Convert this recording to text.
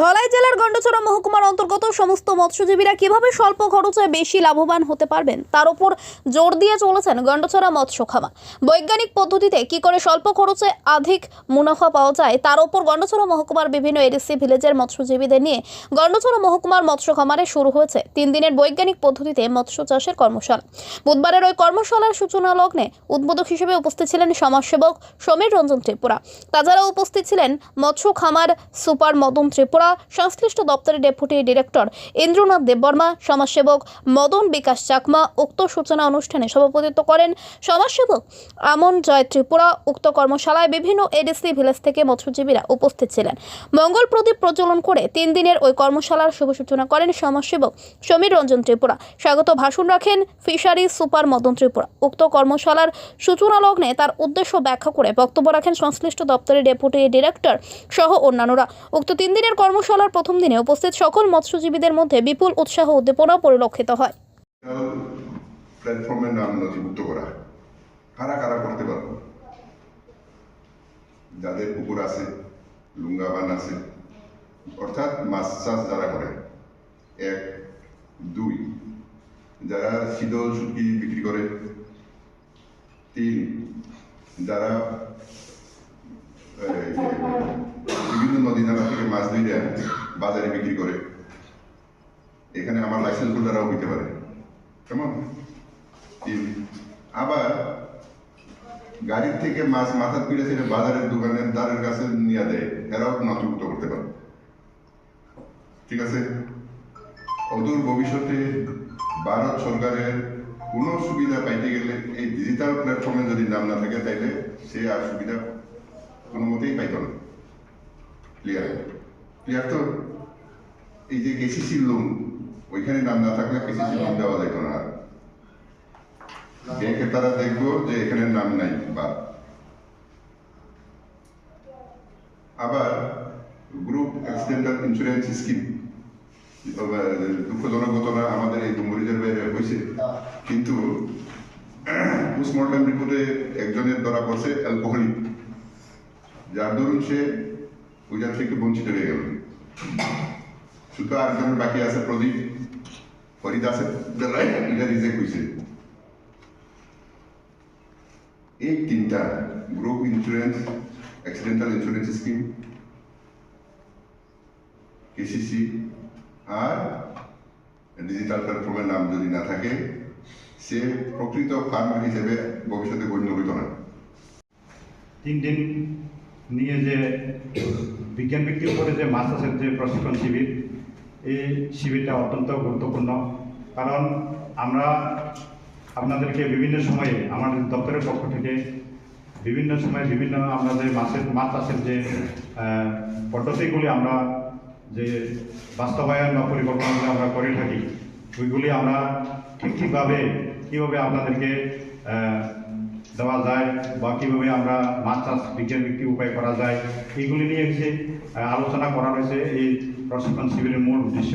ধলাই জেলার গন্ডচড়া মহকুমার অন্তর্গত সমস্ত মৎস্যজীবীরা কীভাবে স্বল্প খরচে বেশি লাভবান হতে পারবেন, তার উপর জোর দিয়ে চলেছেন গন্ডচড়া মৎস্য খামার। বৈজ্ঞানিক পদ্ধতিতে কি করে স্বল্প খরচে অধিক মুনাফা পাওয়া যায়, তার উপর গন্ডচড়া মহকুমার বিভিন্ন এডিসি ভিলেজের মৎস্যজীবীদের নিয়ে গন্ডচড়া মহকুমার মৎস্য খামারে শুরু হয়েছে তিন দিনের বৈজ্ঞানিক পদ্ধতিতে মৎস্য চাষের কর্মশালা। বুধবারের ওই কর্মশালার সূচনা লগ্নে উদ্বোধক হিসেবে উপস্থিত ছিলেন সমাজসেবক সমীর রঞ্জন ত্রিপুরা। তাছাড়া উপস্থিত ছিলেন মৎস্য খামার সুপার মদন ত্রিপুরা সংশ্লিষ্ট দপ্তরের ডেপুটি ডিরেক্টর ইন্দ্রনাথ দেববর্মা, সমাজসেবক মদন বিকাশ চাকমা উক্ত সূচনা অনুষ্ঠানে সভাপতিত্ব করেন সমাজসেবক আমন জয় ত্রিপুরা, উক্ত কর্মশালায় বিভিন্ন এডিসি ভিলেজ থেকে মৎস্যজীবীরা উপস্থিত ছিলেন। মঙ্গল প্রদীপ প্রজ্বলন করে তিন দিনের ওই কর্মশালার শুভ সূচনা করেন সমাজসেবক সমীর রঞ্জন ত্রিপুরা। স্বাগত ভাষণ রাখেন ফিশারি সুপার মদন ত্রিপুরা। উক্ত কর্মশালার সূচনা লগ্নে তার উদ্দেশ্য ব্যাখ্যা করে বক্তব্য রাখেন সংশ্লিষ্ট দপ্তরের ডেপুটি ডিরেক্টর সহ অন্যান্যরা। উক্ত তিন দিনের কর্মশালার প্রথম দিনে উপস্থিত সকল মৎস্যজীবীদের মধ্যে বিপুল উৎসাহ উদ্দীপনা পরিলক্ষিত হয়। প্ল্যাটফর্মের নাম নথিভুক্ত করা। কারা কারা করতে যাদের পুকুর আছে আছে, অর্থাৎ মাছ চাষ যারা করে, এক, দুই, যারা শীতল শুটকি বিক্রি করে, তিন, যারা এই, বিভিন্ন নদী নালা থেকে মাছ ধরে বাজারে বিক্রি করে। এখানে আমার লাইসেন্স হোল্ডাররাও হইতে পারে। কেমন? আবার গাড়ির থেকে মাছ মাথার পিড়ে থেকে বাজারের দোকানের দ্বারের কাছে নিয়ে দেয়। এরাও নথিভুক্ত করতে পারে। ঠিক আছে? অদূর ভবিষ্যতে ভারত সরকারের কোনো সুবিধা পাইতে গেলে এই ডিজিটাল প্ল্যাটফর্মে যদি নাম না থাকে, তাইলে সে আর সুবিধা কোনো মতেই পাইত না। ক্লিয়ার ক্লিয়ার তো? এই যে কেসিসি লোন ওইখানে নাম না থাকলে কেসিসি লোন দেওয়া যেত না। ব্যাংকে তারা দেখব যে এখানে নাম নাই বা আবার গ্রুপ অ্যাক্সিডেন্টাল ইন্স্যুরেন্স স্কিম দুঃখজনক ঘটনা আমাদের এই ডুমুরিজের বাইরে হয়েছে কিন্তু পোস্টমর্টম রিপোর্টে একজনের ধরা পড়ছে অ্যালকোহলিক যার দরুন সে ওইটার থেকে বঞ্চিত হয়ে গেল। শুধু আরেকজনের বাকি আছে প্রদীপ? ফরিদ আছে? এটা রিজেক্ট হয়েছে এই তিনটা group insurance accidental insurance scheme KCC আর ডিজিটাল প্ল্যাটফর্মের নাম যদি না থাকে, সে প্রকৃত ফার্মার হিসেবে ভবিষ্যতে গণ্য হইত না। তিন দিন নিয়ে যে বিজ্ঞান ভিত্তির উপরে যে মাছ চাষের যে প্রশিক্ষণ শিবির এই শিবিরটা অত্যন্ত গুরুত্বপূর্ণ। কারণ আমরা আপনাদেরকে বিভিন্ন সময়ে আমাদের দপ্তরের পক্ষ থেকে বিভিন্ন সময়ে বিভিন্ন আমরা যে মাছের মাছ চাষের যে পদ্ধতিগুলি আমরা যে বাস্তবায়ন বা পরিকল্পনাগুলি আমরা করে থাকি, ওইগুলি আমরা ঠিক ঠিকভাবে কীভাবে আপনাদেরকে দেওয়া যায় বা কীভাবে আমরা মাছ চাষ বিজ্ঞান বিক্রি উপায় করা যায় এইগুলি নিয়ে হচ্ছে আলোচনা করা হয়েছে, এই প্রশিক্ষণ শিবিরের মূল উদ্দেশ্য।